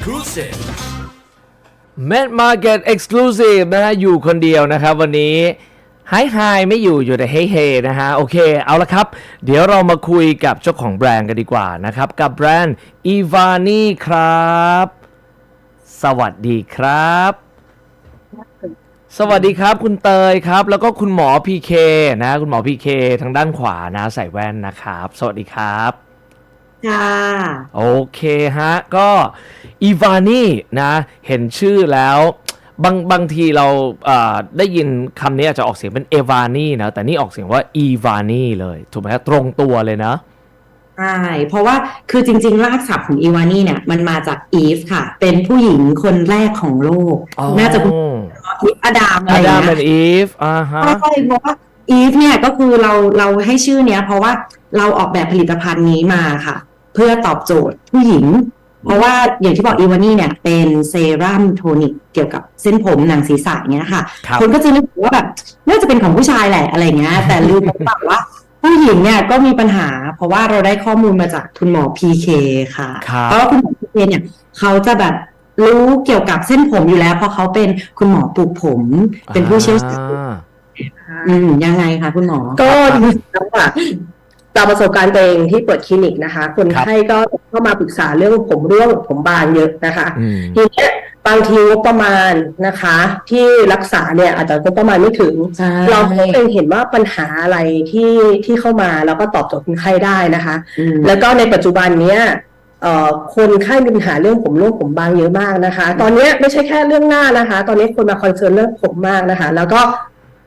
Exclusive Mad Market Exclusive นะฮะ อยู่คนเดียวนะครับ วันนี้ไฮไฮไม่อยู่อยู่แต่เฮเฮนะฮะ โอเค เอาละครับ เดี๋ยวเรามาคุยกับเจ้าของแบรนด์กันดีกว่านะครับ กับแบรนด์ Ivani ครับ สวัสดีครับ สวัสดีครับ คุณเตยครับ แล้วก็คุณหมอพีเคนะ คุณหมอพีเคทางด้านขวานะ ใส่แว่นนะครับ สวัสดีครับ ค่ะโอเคฮะ ก็อีวานี่นะ เห็นชื่อแล้วบางบางทีเราเอ่อได้ยินคำนี้อาจจะออกเสียงเป็นเอวานี่นะ แต่นี่ออกเสียงว่าอีวานี่เลย ถูกไหมครับตรงตัวเลยนะใช่เพราะว่าคือจริงๆรากศัพท์ของอีวานี่เนี่ยมันมาจากอีฟค่ะ เป็นผู้หญิงคนแรกของโลก น่าจะเป็นอีฟอดามอะไรอาอย่างดามเงี้เป็นยอีฟอ่าฮะใช่เพราะว่าอีฟเนี่ยก็คือเราเราให้ชื่อเนี้ยเพราะว่าเราออกแบบผลิตภัณฑ์นี้มาค่ะ เพื่อตอบโจทย์ผู้หญิง เพราะว่าอย่างที่บอกอีวานี่เนี่ย เป็นเซรั่มโทนิกเกี่ยวกับเส้นผมหนังศีรษะอย่างเงี้ยค่ะครับคนก็จะนึกว่าแบบน่าจะเป็นของผู้ชายแหละอะไรเงี้ย แต่ลืมไปเปล่าว่าผู้หญิงเนี่ยก็มีปัญหา เพราะว่าเราได้ข้อมูลมาจากคุณหมอพีเคค่ะครับเพราะว่าคุณหมอพีเคเนี่ยเขาจะแบบรู้เกี่ยวกับเส้นผมอยู่แล้ว เพราะเขาเป็นคุณหมอปลูกผม เป็นผู้เชี่ยวชาญอ่าอืมยังไงคะคุณหมอก็จริงๆแล้วอะ ตามประสบการณ์ตัวเองที่เปิดคลินิกนะคะ คนไข้ก็เข้ามาปรึกษาเรื่องผมร่วงผมบางเยอะนะคะอืมทีเนี้ยบางทีงบประมาณนะคะ ที่รักษาเนี่ยอาจจะงบประมาณไม่ถึงใช่เราก็เองเห็นว่าปัญหาอะไรที่ที่เข้ามาแล้วก็ตอบโจทย์คนไข้ได้นะคะอืมแล้วก็ในปัจจุบันเนี้ยเอ่อคนไข้มีปัญหาเรื่องผมร่วงผมบางเยอะมากนะคะ ตอนเนี้ยไม่ใช่แค่เรื่องหน้านะคะ ตอนนี้คนมาคอนเซิร์นเรื่องผมมากนะคะ แล้วก็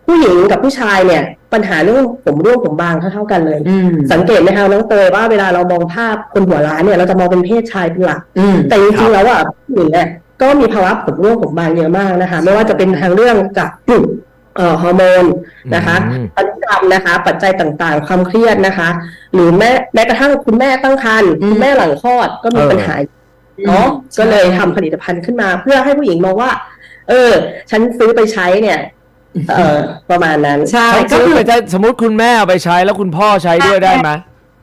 ผู้หญิงกับผู้ชายเนี่ย ปัญหาเรื่องผมร่วงผมบางเท่าๆกันเลยอืมสังเกตไหมคะน้องเตยว่าเวลาเรามองภาพคนหัวล้านเนี่ยเราจะมองเป็นเพศชายเป็นหลักอืมแต่จครัริงบๆแล้วอะผู้หญิงเนี่ยก็มีภาวะผมร่วงผมบางเยอะมากนะคะ ไม่ว่าจะเป็นทางเรื่องจากเอ่อฮอร์โมนนะคะอืมพันธุกรรมนะคะ ปัจจัยต่างๆ ความเครียดนะคะ หรือแม้แม้กระทั่งคุณแม่ตั้งครรภ์อืมคุณแม่หลังคลอดก็มีเออปัญหาเนาะอืมก็เลยใช่ทำผลิตภัณฑ์ขึ้นมา เพื่อให้ผู้หญิงมองว่า เออ ฉันซื้อไปใช้เนี่ย เออประมาณนั้นใช่ก็ก็คืคืออไปใช้สมมติคุณแม่เอาไปใช้แล้วคุณพ่อใช้ด้วยได้ไหม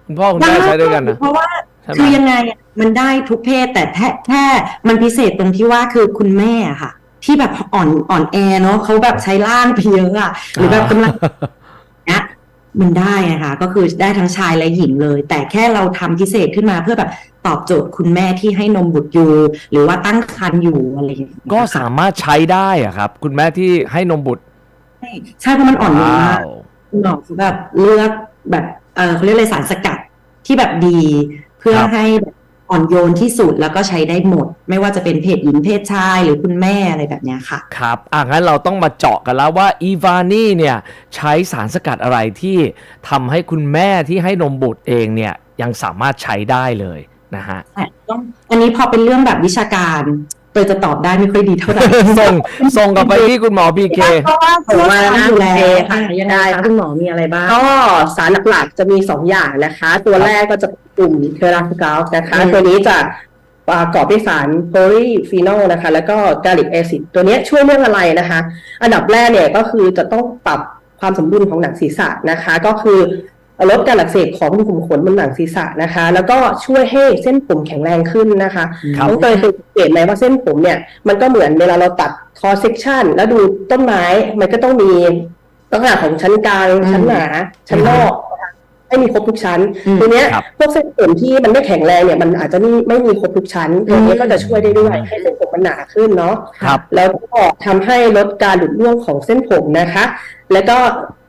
คุณพ่อคุณแม่ใช้ด้วยกันนะเพราะว่าใช่ไหมคือยังไงอะมันได้ทุกเพศแต่แค่แค่มันพิเศษตรงที่ว่าคือคุณแม่อะค่ะ ที่แบบอ่อนอ่อนแอเนาะเขาแบบใช้ร่างไปเยอะอะหรือแบบกำลังเนี้ยมันได้อะค่ะก็คือได้ทั้งชายและหญิงเลย แต่แค่เราทำพิเศษขึ้นมาเพื่อแบบตอบโจทย์คุณแม่ที่ให้นมบุตรอยู่ หรือว่าตั้งครรภ์อยู่อะไรอย่างเงี้ยก็สามารถใช้ได้อะครับ คุณแม่ที่ให้นมบุตร ใช่ใช่เพราะมันอ่อนโยนมากว้าวคุณหมอเขาแบบเลือกแบบเออเขาเรียกอะไรสารสกัดที่แบบดี เพื่อครับให้แบบอ่อนโยนที่สุดแล้วก็ใช้ได้หมด ไม่ว่าจะเป็นเพศหญิงเพศชายหรือคุณแม่อะไรแบบเนี้ยค่ะ ครับอะงั้นเราต้องมาเจาะกันแล้วว่าอีวานี่เนี่ยใช้สารสกัดอะไรที่ทำให้คุณแม่ที่ให้นมบุตรเองเนี่ยยังสามารถใช้ได้เลยนะฮะแต่ต้องอันนี้พอเป็นเรื่องแบบวิชาการ เตยจะตอบได้ไม่ค่อยดีเท่าไหร่ส่งส่งกลับไปที่คุณหมอพีเคเพราะว่าส่งมาแล้วนะอยู่แล้โอเควค่ะอะยังไงได้คะค่ะคุณหมอมีอะไรบ้างก็สารหลักๆจะมีสองอย่างนะคะ ตัวแรกก็จะเป็นกลุ่มเทราฟิกาลนะคะอืมตัวนี้จะประกอบด้วยสารโพลีฟีนอลนะคะ แล้วก็กาลิกแอซิดตัวเนี้ยช่วยเรื่องอะไรนะคะ อันดับแรกเนี่ยก็คือจะต้องปรับความสมดุลของหนังศีรษะนะคะ ก็คือ ลดการอักเสบของรูขุมขนบนหนังศีรษะนะคะ แล้วก็ช่วยให้เส้นผมแข็งแรงขึ้นนะคะครับน้องเตยเคยสังเกตไหมว่าเส้นผมเนี่ยมันก็เหมือนเวลาเราตัดคอเซ c ชันแล้วดูต้นไม้มันก็ต้องมีลักษณะของชั้นกลางอืมชั้นหนา ชั้นนอกนะคะให้มีครบทุกชั้นอืมทีเนี้ยครับพวกเส้นผมที่มันไม่แข็งแรงเนี่ยมันอาจจะไม่ไม่มีครบทุกชั้นตัวนี้ก็จะช่วยได้ด้วยให้เส้นผมมันหนาขึ้นเนาะครับแล้วก็ทำให้ลดการหลุดร่วงของเส้นผมนะคะ แล้วก็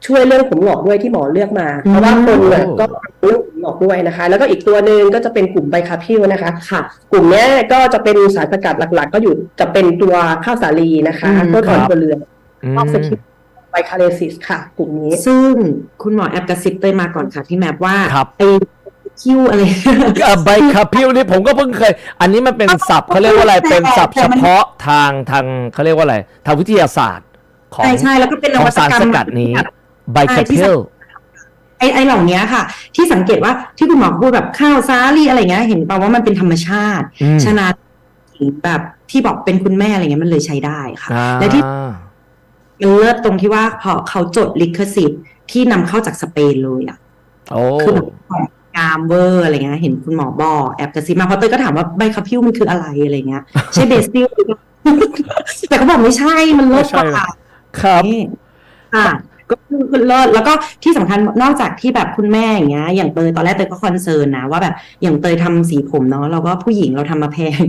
ช่วยเรื่องผมหงอกด้วยที่หมอเลือกมา เพราะว่าคนเนี่ยก็เรื่องผมหงอกด้วยนะคะ แล้วก็อีกตัวหนึ่งก็จะเป็นกลุ่มไบคาพิลนะคะค่ะกลุ่มเนี้ยก็จะเป็นสารสกัดหลัก ๆ ก็อยู่จะเป็นตัวข้าวสาลีนะคะอืมเพื่อก่อนครับตัวเรือนอืมออกซิคิไบคาเลซิสค่ะ กลุ่มนี้ ซึ่งคุณหมอแอบกระซิบเตยมาก่อนค่ะพี่แมปว่าครับไอ้คิ้วอะไรเอ่อใบคาพิวนี่ผมก็เพิ่งเคย อันนี้มันเป็นศัพท์เขาเรียกว่าอะไรเป็นศัพท์เฉพาะทางทางเขาเรียกว่าอะไรทางวิทยาศาสตร์ ของใช่ใช่แล้วก็เป็นนของวัตสารกรรสมกัดนี้ใบใช่คาที่พิสลไอ้ไอ้เหล่านี้ค่ะ ที่สังเกตว่าที่คุณหมอพูดแบบข้าวซาลี่อะไรเงี้ยเห็นป่าว่ามันเป็นธรรมชาติอืมฉะนั้นแบบที่บอกเป็นคุณแม่อะไรเงี้ยมันเลยใช้ได้ค่ะอ่าและที่มันเลิศตรงที่ว่าพอเขาจดลิขสิทธิ์ที่นำเข้าจากสเปนเลยอะโอ้คือแบบของไงามเวอร์อะไรเงี้ยเห็นคุณหมอบอกแอบกระซิบมาเพราะเต้ยก็ถามว่าใบขับพิ้วมันคืออะไรอะไรเงี้ยใช่เบสซิลหรือเปล่าแต่เขาบอกไม่ใช่มันเลิศกไม่ใช่ว่า ครับนี่ค่ะก็คือเลิศแล้วก็ที่สำคัญนอกจากที่แบบคุณแม่อย่างเงี้ยอย่างเตยตอนแรกเตยก็คอนเซิร์นนะว่าแบบอย่างเตยทำสีผมเนาะเราก็ผู้หญิงเราทำมาแพง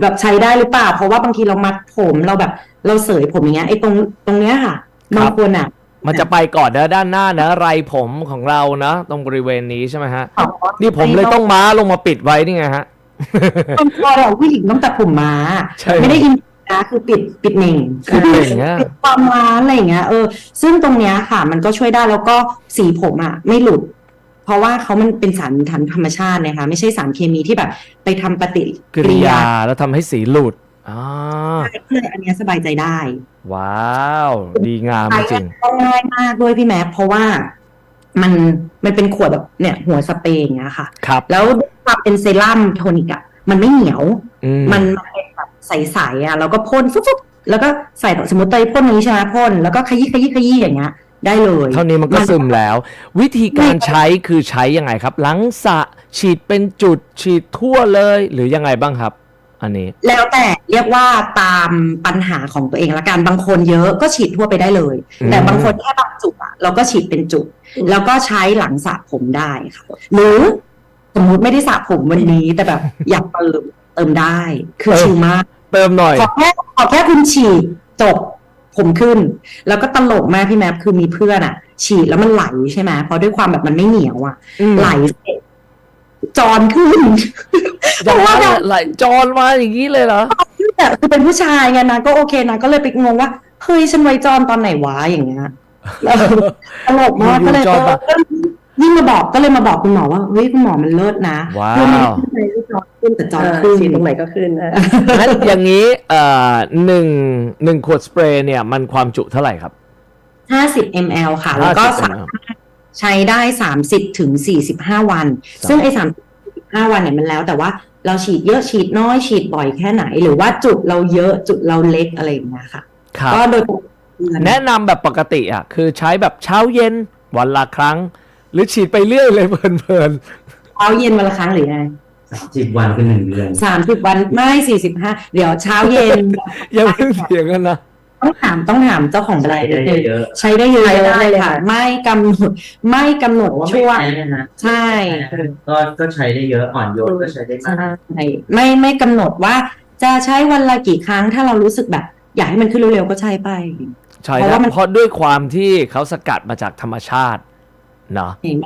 แบบใช้ได้หรือเปล่า เพราะว่าบางทีเรามัดผมเราแบบเราเสยผมอย่างเงี้ยไอ้ตรงตรงเนี้ยค่ะบางคนอะมันจะไปก่อนนะด้านหน้านะไรผมของเรานะตรงบริเวณนี้ใช่ไหมฮะอ๋อนี่ผมเลยต้องม้าลงมาปิดไว้นี่ไงฮะเป็นพอเราผู้หญิงต้องตัดผมม้าใช่ไม่ได้อิน นะคือปิดปิดเหน่งคือปิดอย่างเงี้ย ปิดความร้านอะไรอย่างเงี้ยเออซึ่งตรงเนี้ยค่ะ มันก็ช่วยได้แล้วก็สีผมอะ ไม่หลุด เพราะว่าเขามันเป็นสารธรรมชาตินะคะไม่ใช่สารเคมีที่แบบ ไปทำปฏิกิริยาแล้วทำให้สีหลุดอ่าก็เลยอันเนี้ยสบายใจได้ว้าว ดีงามจริง ก็ง่ายมากด้วยพี่แม็กเพราะว่ามันมันเป็นขวดแบบเนี่ยหัวสเปรย์อย่างเงี้ยค่ะ ครับ แล้วด้วยความเป็นเซรั่มโทนิกอะมันไม่เหนียว อืมมันมันเป็นแบบ ใสๆอะเราก็พ่นฟุ๊บๆแล้วก็ใส่สมมติเตยพ่นนี้ใช่ไหมพ่นแล้วก็ขยี้ขยี้ขยี้อย่างเงี้ยได้เลย เท่านี้มันก็ซึมแล้ว วิธีการใช้คือใช้ยังไงครับ หลังสระฉีดเป็นจุดฉีดทั่วเลย หรือยังไงบ้างครับ อันนี้ แล้วแต่เรียกว่าตามปัญหาของตัวเองละกันบางคนเยอะก็ฉีดทั่วไปได้เลยอืมแต่บางคนแค่บางจุดอะเราก็ฉีดเป็นจุด แล้วก็ใช้หลังสระผมได้ค่ะหรือสมมุติไม่ได้สระผมวันนี้แต่แบบอยากเติมเติมได้คือชิลมาก เติมหน่อย ขอแค่ขอแค่คุณฉีดจบผมขึ้น แล้วก็ตลกมากพี่แมพคือมีเพื่อนอะฉีดแล้วมันไหลใช่ไหมเพราะด้วยความแบบมันไม่เหนียวอะอืม ไหลเสร็จจอนขึ้น เพราะว่าแบบ ไหลจอนมาอย่างนี้เลยเหรอ แต่คือเป็นผู้ชายไงนะก็โอเคนะก็เลยไปงงว่าเฮ้ยฉันไว้จอนตอนไหนวะอย่างเงี้ยแล้วตลกมากอยู่ๆก็เลยจอนปะ เออยิ่งมาบอกก็เลยมาบอกคุณหมอว่าเฮ้ยคุณหมอมันเลิศนะว้าว เพื่อนไม่ได้ขึ้นไปที่จอน ขึ้นแต่จอนเออขึ้นฉีดตรงไหนก็ขึ้นนะงั้นอย่างนี้เอ่อหนึ่งหนึ่งขวดสเปรย์เนี่ยมันความจุเท่าไหร่ครับห้าสิบ ml ค่ะ แล้วก็50สามารถใช้ได้สามสิบถึงสี่สิบห้าวันครับซึ่งไอ้สามสิบห้าวันเนี่ยมันแล้วแต่ว่าเราฉีดเยอะฉีดน้อยฉีดบ่อยแค่ไหน หรือว่าจุดเราเยอะจุดเราเล็กอะไรอย่างเงี้ยค่ะครับก็โดยปกติแนะนำแบบปกติอะคือใช้แบบเช้าเย็นวันละครั้ง หรือฉีดไปเรื่อยเลยเพลินเช้าเย็นวันละครั้งหรือไง สามสิบวันคือหนึ่งเดือนสามสิบวันไม่สี่สิบห้าเดี๋ยวเช้าเย็นๆยังเพิ่งเถียงกันนะต้องถามต้องถามเจ้าของแบรใช้นด์ได้นิดนึงเยอะใช้ได้เยอะใช้ได้ได้เลยค่ะค่ะไม่กำหนดไม่กำหนดผมว่าช่วงไม่ใช้นะใช่ก็ก็ใช้ได้เยอะอ่อนโยนก็ใช้ได้มากใช่ไม่ไม่กำหนดว่าจะใช้วันละกี่ครั้งถ้าเรารู้สึกแบบ อยากให้มันขึ้นเร็วๆก็ใช้ไปใช่เพราะแล้วว่ามันเพราะด้วยความที่เขาสกัดมาจากธรรมชาติเนาะเอง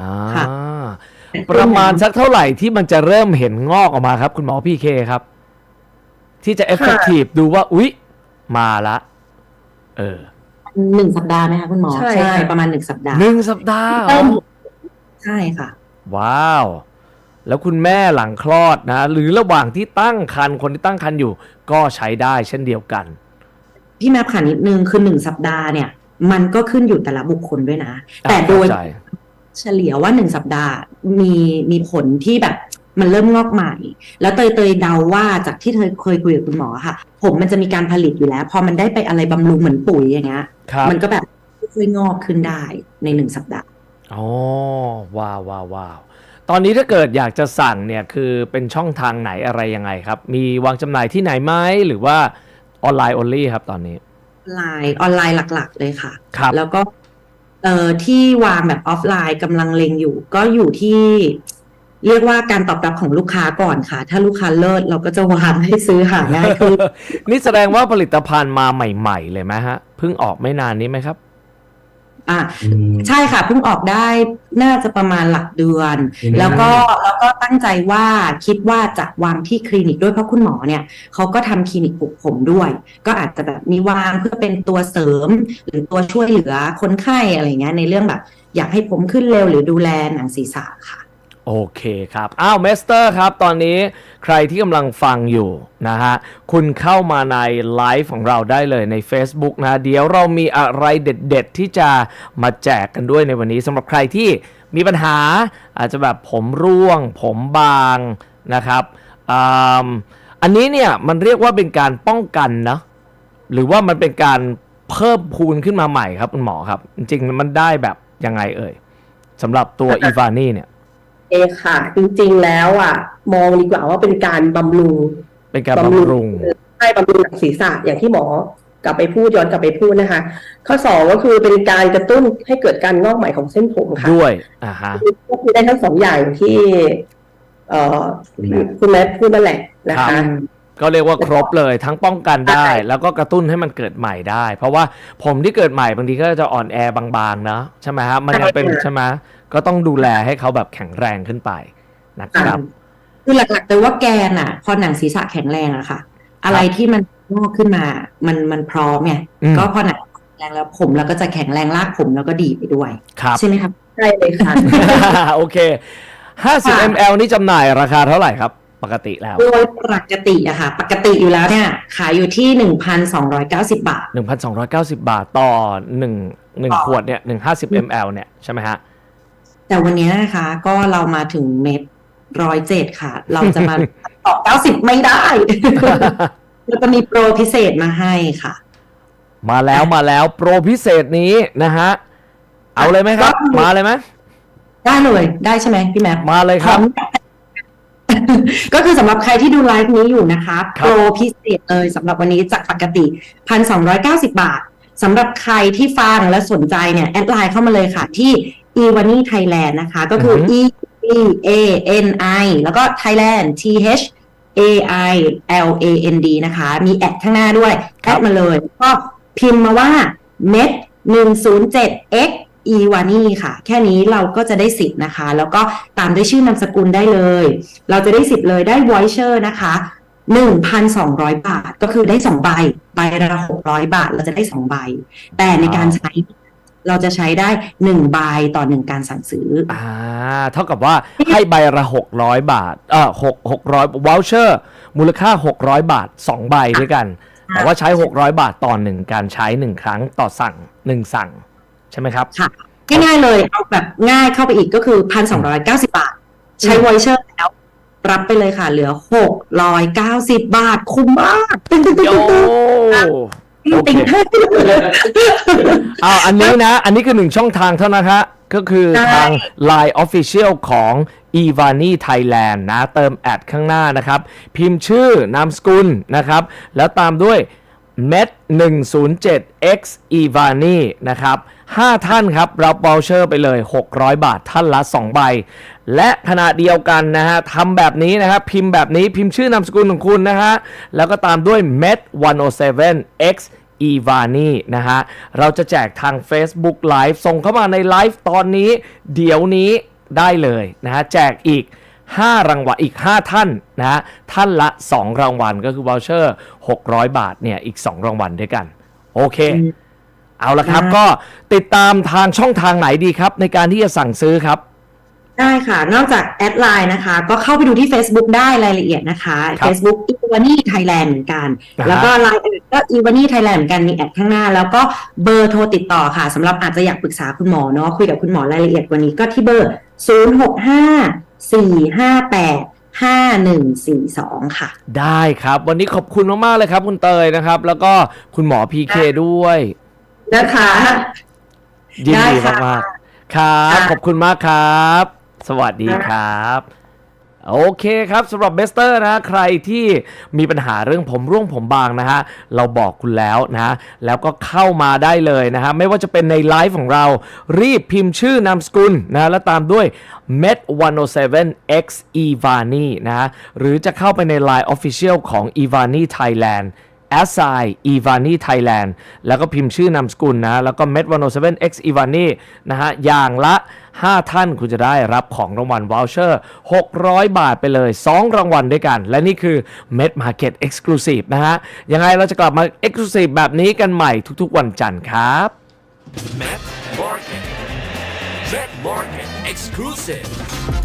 อ่าค่ะ ประมาณสักเท่าไหร่ที่มันจะเริ่มเห็นงอกออกมาครับ คุณหมอพี่เคครับ ที่จะ effective ดูว่า อุ๊ย มาละ เออหนึ่งสัปดาห์ไหมคะคุณหมอใช่ค่ะ ประมาณหนึ่งสัปดาห์หนึ่งสัปดาห์เหรเริ่อมใช่ค่ะ ว้าว แล้วคุณแม่หลังคลอดนะ หรือระหว่างที่ตั้งครรภ์คนที่ตั้งครรภ์อยู่ ก็ใช้ได้เช่นเดียวกัน พี่แม่ผ่านนิดนึงคือหนึ่งสัปดาห์เนี่ย มันก็ขึ้นอยู่แต่ละบุคคลด้วยนะอะแต่โดยเข้าใจ เฉลี่ยว่าหนึ่งสัปดาห์มีมีผลที่แบบมันเริ่มงอกใหม่ แล้วเตยเตยเดาว่าจากที่เธอเคยคุยกับคุณหมอค่ะ ผมมันจะมีการผลิตอยู่แล้ว พอมันได้ไปอะไรบำรุงเหมือนปุ๋ยอย่างเงี้ยครับมันก็แบบค่อยๆงอกขึ้นได้ในหนึ่งสัปดาห์อ๋อว้าวว้าวว้าวตอนนี้ถ้าเกิดอยากจะสั่งเนี่ยคือเป็นช่องทางไหนอะไรยังไงครับ มีวางจำหน่ายที่ไหนไหมหรือว่าออนไลน์ only ครับตอนนี้ ออนไลน์ออนไลน์หลัก ๆ เลยค่ะครับแล้วก็ เอ่อที่วางแบบออฟไลน์กำลังเลงอยู่ ก็อยู่ที่เรียกว่าการตอบรับของลูกค้าก่อนค่ะ ถ้าลูกค้าเลิศเราก็จะวางให้ซื้อหาง่ายขึ้นนี่แสดงว่าผลิตภัณฑ์มาใหม่ ๆ เลยไหมฮะเพิ่งออกไม่นานนี้ไหมครับ อะอืมใช่ค่ะเพิ่งออกได้น่าจะประมาณหลักเดือนอืมแล้วก็แล้วก็ตั้งใจว่าคิดว่าจะวางที่คลินิกด้วยเพราะคุณหมอเนี่ยเขาก็ทำคลินิกปลูกผมด้วย ก็อาจจะแบบมีวางเพื่อเป็นตัวเสริม หรือตัวช่วยเหลือคนไข้อะไรเงี้ยในเรื่องแบบ อยากให้ผมขึ้นเร็วหรือดูแลหนังศีรษะค่ะ โอเคครับ อ้าวเมสเตอร์ครับ ตอนนี้ใครที่กำลังฟังอยู่นะฮะ คุณเข้ามาในไลฟ์ของเราได้เลยใน Facebook นะ เดี๋ยวเรามีอะไรเด็ดๆ ที่จะมาแจกกันด้วยในวันนี้สำหรับใครที่มีปัญหาอาจจะแบบผมร่วง ผมบางนะครับอ่าอันนี้เนี่ยมันเรียกว่าเป็นการป้องกันนะหรือว่ามันเป็นการเพิ่มพูนขึ้นมาใหม่ครับคุณหมอครับ จริงๆมันได้แบบยังไงเอ่ยสำหรับตัวอีวานี่เนี่ย เองค่ะ จริงๆแล้วอะ มองดีกว่าว่าเป็นการบำรุง เป็นการบำรุงใช่บำรุงหนังศีรษะอย่างที่หมอกลับไปพูดย้อนกลับไปพูดนะคะ ข้อสองก็คือเป็นการกระตุ้นให้เกิดการงอกใหม่ของเส้นผมค่ะด้วยอ่าฮะก็คือได้ทั้งสองอย่างที่ เอ่อคุณแม่พูดนั่นแหละนะครัคะบก็เรียกว่าครบเลยทั้งป้องกันได้ แล้วก็กระตุ้นให้มันเกิดใหม่ได้ เพราะว่าผมที่เกิดใหม่บางทีก็จะอ่อนแอบางๆนะใช่ไหมฮะมันยังเป็นใช่ค่ะใช่ไหม ก็ต้องดูแลให้เขาแบบแข็งแรงขึ้นไปนะครับคือหลักๆเลยว่าแกนอะ พอหนังศีรษะแข็งแรงอะค่ะ อะไรที่มันงอกขึ้นมา มันมันพร้อมไงอืมก็พอหนังแข็งแรงแล้วผมเราก็จะแข็งแรงรากผมแล้วก็ดีไปด้วยครับใช่ไหมครับใช่เลยค่ะ โอเค 50 ml นี่จำหน่ายราคาเท่าไหร่ครับ ปกติแล้ว โดยปกติอะค่ะ ปกติอยู่แล้วเนี่ย ขายอยู่ที่หนึ่งพันสองร้อยเก้าสิบาท 1,290 บาทต่อ1 1ขวดเนี่ย150 ml เนี่ยใช่ไหมฮะ แต่วันนี้นะคะก็เรามาถึงเม็ดร้อยเจ็ดค่ะ เราจะมาต่อเก้าสิบไม่ได้เราจะมีโปรพิเศษมาให้ค่ะ มาแล้วมาแล้วโปรพิเศษนี้นะฮะ เอาเลยไหมครับก็มาเลยไหมได้เลยได้ใช่ไหมพี่แม็กมาเลยครับก็คือสำหรับใครที่ดูไลฟ์นี้อยู่นะคะครับโปรพิเศษเลยสำหรับวันนี้จากปกติ 1,290 บาทสำหรับใครที่ฟังและสนใจเนี่ย แอดไลน์เข้ามาเลยค่ะที่ e w a n i Thailand นะคะ ก็คือ e e a n i แล้วก็ Thailand t h a i l a n d นะคะ มีแอดข้างหน้าด้วย แอดมาเลย ก็พิมพ์มาว่า met 107 x e w a n i ค่ะ แค่นี้เราก็จะได้สิทธิ์นะคะ แล้วก็ตามด้วยชื่อนามสกุลได้เลย เราจะได้สิทธิ์เลยได้ voucher นะคะ1,200 บาท ก็คือได้2ใบใบละ600 บาท เราจะได้2ใบ แต่ในการใช้ เราจะใช้ได้1ใบต่อ 1 การสั่งซื้ออ่าเท่ากับว่าให้ใบละ600 บาทเออหกหกร้อยวอลเชอร์มูลค่า 600 บาท 2 ใบด้วยกัน แต่ว่าใช้ 600 บาทต่อ1การใช้ 1 ครั้งต่อสั่ง 1 สั่ง ใช่ไหมครับค่ะง่ายๆเลยเอาแบบง่ายเข้าไปอีกก็คือ 1,290 บาท ใช้ voucher แล้วรับไปเลยค่ะ เหลือ 690 บาท คุ้มมากตึ้งตึ้งตึ้งโยตึ้ง ตึ้งโอเคตึ้งตึ้งอ้าวอันนี้นะ อันนี้คือหนึ่งช่องทางเท่านั้นฮะ ก็คือใช่ทาง Line Official ของ e v a n i Thailand นะ เติมแอดข้างหน้านะครับ พิมพ์ชื่อนามสกุลนะครับ แล้วตามด้วย met 107 x e v a n i นะครับ 5 ท่านครับ รับ v o u c h e r ไปเลย 600 บาทท่านละ 2 ใบ และขณะเดียวกันนะฮะทำแบบนี้นะครับพิมพ์แบบนี้พิมพ์ชื่อนามสกุลของคุณนะฮะแล้วก็ตามด้วย met 107 x e v a n i นะฮะ เราจะแจกทาง Facebook Live ส่งเข้ามาในไลฟ์ตอนนี้เดี๋ยวนี้ได้เลยนะฮะ แจกอีก 5 รางวัลอีก 5 ท่านนะฮะ ท่านละ 2 รางวัลก็คือวอลเชอร์600 บาทเนี่ย อีก 2 รางวัลด้วยกัน โอเค เอาละครับได้ก็ติดตามทางช่องทางไหนดีครับ ในการที่จะสั่งซื้อครับ ได้ค่ะ นอกจากแอดไลน์นะคะ ก็เข้าไปดูที่ Facebook ได้รายละเอียดนะคะครับ Facebook e v a n i Thailand เหมือนกันอ่าฮะแล้วก็ไลน์ก็ e v a n i Thailand เหมือนกันมีแอดข้างหน้า แล้วก็เบอร์โทรติดต่อค่ะสำหรับอาจจะอยากปรึกษาคุณหมอเนาะคุยกับคุณหมอรายละเอียดวันนี้ก็ที่เบอร์ 0 6 5 4 5 8 5 1 4 2 ค่ะ ได้ครับ วันนี้ขอบคุณมาก ๆ เลยครับ คุณเตยนะครับ แล้วก็คุณหมอพีเคด้วยนะคะยินได้ดีค่ะมากๆครับค่ะขอบคุณมากครับ สวัสดีครับ โอเคครับสำหรับเบสเตอร์นะใครที่มีปัญหาเรื่องผมร่วงผมบางนะฮะเราบอกคุณแล้วนะแล้วก็เข้ามาได้เลยนะฮะไม่ว่าจะเป็นในไลฟ์ของเรา รีบพิมพ์ชื่อนามสกุลนะแล้วตามด้วย met 107 x evani นะฮะหรือจะเข้าไปใน Line Official ของ evani Thailand s i Ivani Thailand แล้วก็พิมพ์ชื่อนามสกุลนะ แล้วก็ Met 107 X Ivani นะฮะ อย่างละ 5 ท่านคุณจะได้รับของรางวัลวอลเชอร์600 บาทไปเลย 2 รางวัลด้วยกัน และนี่คือ Met Market Exclusive นะฮะ ยังไงเราจะกลับมา Exclusive แบบนี้กันใหม่ทุกๆวันจันทร์ครับ Met Market. Met Market Exclusive.